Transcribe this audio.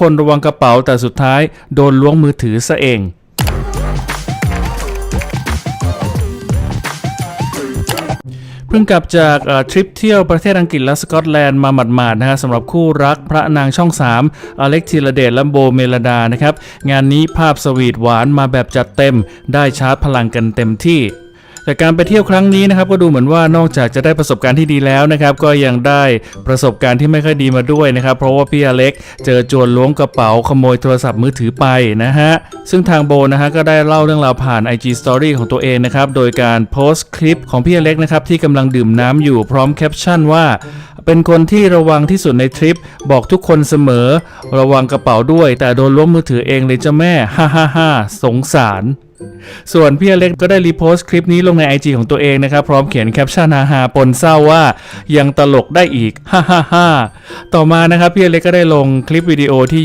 คนระวังกระเป๋าแต่สุดท้ายโดนล้วงมือถือซะเอง เพิ่งกลับจากทริปเที่ยวประเทศอังกฤษและสกอตแลนด์มาหมาดๆนะฮะสำหรับคู่รักพระนางช่อง 3 อเล็กธีรเดชและโบเมลดานะครับ งานนี้ภาพสวีทหวานมาแบบจัดเต็ม ได้ชาร์จพลังกันเต็มที่ แต่การไปเที่ยวครั้งนี้นะครับก็ดูเหมือนว่านอกจากจะได้ประสบการณ์ที่ดีแล้วนะครับก็ยังได้ประสบการณ์ที่ไม่ค่อยดีมาด้วยนะครับเพราะว่าพี่อเล็กเจอโจรล้วงกระเป๋าขโมยโทรศัพท์มือถือไปนะฮะซึ่งทางโบนะฮะก็ได้เล่าเรื่องราวผ่าน IG Story ของตัวเองนะครับโดยการโพสต์คลิปของพี่อเล็กนะครับที่กำลังดื่มน้ำอยู่พร้อมแคปชั่นว่า เป็นคนที่ระวังที่สุดในทริป บอกทุกคนเสมอ ระวังกระเป๋าด้วย แต่โดนล้วงมือถือเองเลยเจ้าแม่ ฮ่าฮ่าฮ่าสงสาร ส่วนพี่อเล็กก็ได้รีโพสต์คลิปนี้ลงใน IG ของตัวเองนะครับ พร้อมเขียนแคปชั่นฮาฮาปนเศร้าว่ายังตลกได้อีก ฮ่าฮ่าฮ่าต่อมานะครับพี่อเล็กก็ได้ลงคลิปวิดีโอที่